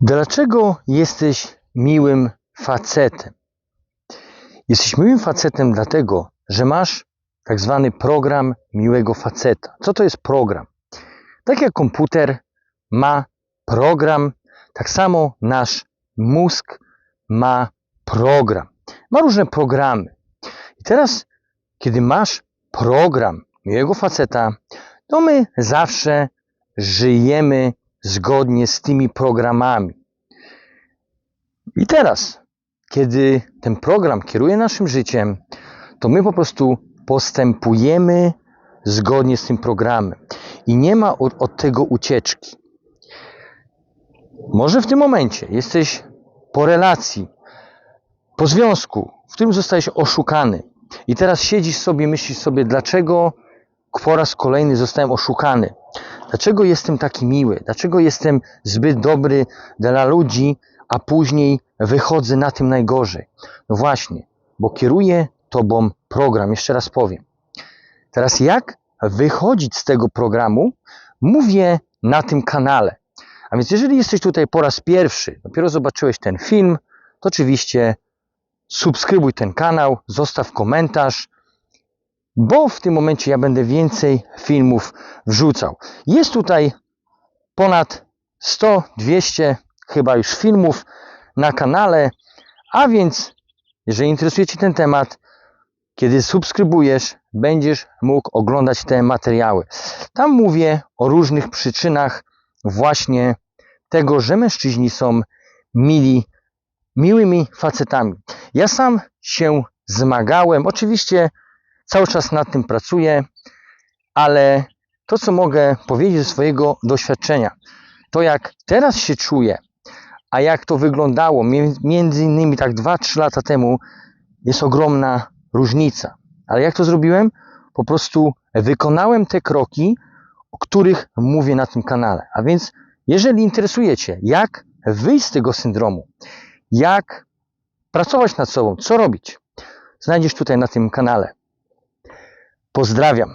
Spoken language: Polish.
Dlaczego jesteś miłym facetem? Jesteś miłym facetem dlatego, że masz tak zwany program miłego faceta. Co to jest program? Tak jak komputer ma program, tak samo nasz mózg ma program. Ma różne programy. I teraz, kiedy masz program miłego faceta, to my zawsze żyjemy zgodnie z tymi programami. I teraz, kiedy ten program kieruje naszym życiem, to my po prostu postępujemy zgodnie z tym programem i nie ma od, od tego ucieczki. Może w tym momencie jesteś po relacji, po związku, w którym zostałeś oszukany i teraz siedzisz sobie, myślisz sobie, dlaczego po raz kolejny zostałem oszukany. Dlaczego jestem taki miły? Dlaczego jestem zbyt dobry dla ludzi, a później wychodzę na tym najgorzej? No właśnie, bo kieruje tobą program. Jeszcze raz powiem. Teraz jak wychodzić z tego programu? Mówię na tym kanale. A więc jeżeli jesteś tutaj po raz pierwszy, dopiero zobaczyłeś ten film, to oczywiście subskrybuj ten kanał, zostaw komentarz, bo w tym momencie ja będę więcej filmów wrzucał. Jest tutaj ponad 100, 200 chyba już filmów na kanale, a więc jeżeli interesuje Cię ten temat, kiedy subskrybujesz, będziesz mógł oglądać te materiały. Tam mówię o różnych przyczynach właśnie tego, że mężczyźni są mili, miłymi facetami. Ja sam się zmagałem, oczywiście cały czas nad tym pracuję, ale to, co mogę powiedzieć ze swojego doświadczenia, to jak teraz się czuję, a jak to wyglądało między innymi tak 2-3 lata temu, jest ogromna różnica. Ale jak to zrobiłem? Po prostu wykonałem te kroki, o których mówię na tym kanale. A więc, jeżeli interesuje Cię, jak wyjść z tego syndromu, jak pracować nad sobą, co robić, znajdziesz tutaj na tym kanale. Pozdrawiam.